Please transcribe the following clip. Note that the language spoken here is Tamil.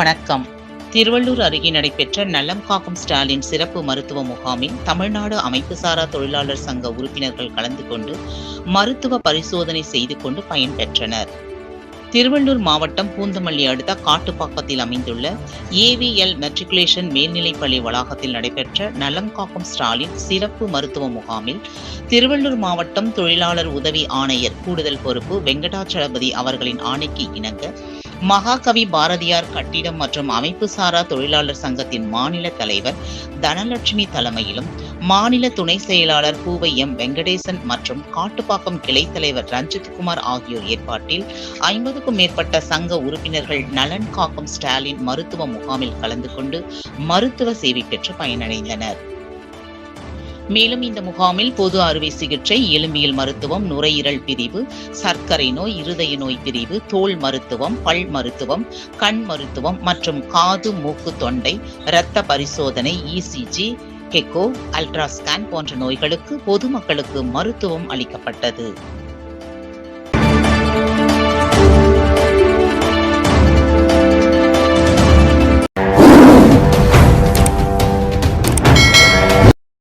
வணக்கம். திருவள்ளூர் அருகே நடைபெற்ற நலம் காக்கும் ஸ்டாலின் சிறப்பு மருத்துவ முகாமில் தமிழ்நாடு அமைப்புசாரா தொழிலாளர் சங்க உறுப்பினர்கள் கலந்து கொண்டு மருத்துவ பரிசோதனை செய்து கொண்டு பயன்பெற்றனர் திருவள்ளூர் மாவட்டம் பூந்தமல்லி அடுத்த காட்டுப்பாக்கத்தில் அமைந்துள்ள ஏவிஎல் மெட்ரிகுலேஷன் மேல்நிலைப்பள்ளி வளாகத்தில் நடைபெற்ற நலம் காக்கும் ஸ்டாலின் சிறப்பு மருத்துவ முகாமில் திருவள்ளூர் மாவட்டம் தொழிலாளர் உதவி ஆணையர் கூடுதல் பொறுப்பு வெங்கடாச்சலபதி அவர்களின் ஆணைக்கு இணங்க மகாகவி பாரதியார் கட்டிடம் மற்றும் அமைப்பு சாரா தொழிலாளர் சங்கத்தின் மாநில தலைவர் தனலட்சுமி தலைமையிலும் மாநில துணை செயலாளர் பூவை எம் வெங்கடேசன் மற்றும் காட்டுப்பாக்கம் கிளை தலைவர் ரஞ்சித்குமார் ஆகியோர் ஏற்பாட்டில் ஐம்பதுக்கும் மேற்பட்ட சங்க உறுப்பினர்கள் நலன் காக்கும் ஸ்டாலின் மருத்துவ முகாமில் கலந்து கொண்டு மருத்துவ சேவை பெற்று பயனடைந்தனர். மேலும் இந்த முகாமில் பொது அறுவை சிகிச்சை எலும்பியல் மருத்துவம் நுரையீரல் பிரிவு சர்க்கரை நோய் இருதய நோய் பிரிவு தோல் மருத்துவம் பல் மருத்துவம் கண் மருத்துவம் மற்றும் காது மூக்கு தொண்டை இரத்த பரிசோதனை இசிஜி கெக்கோ அல்ட்ராஸ்கேன் போன்ற நோய்களுக்கு பொதுமக்களுக்கு மருத்துவம் அளிக்கப்பட்டது.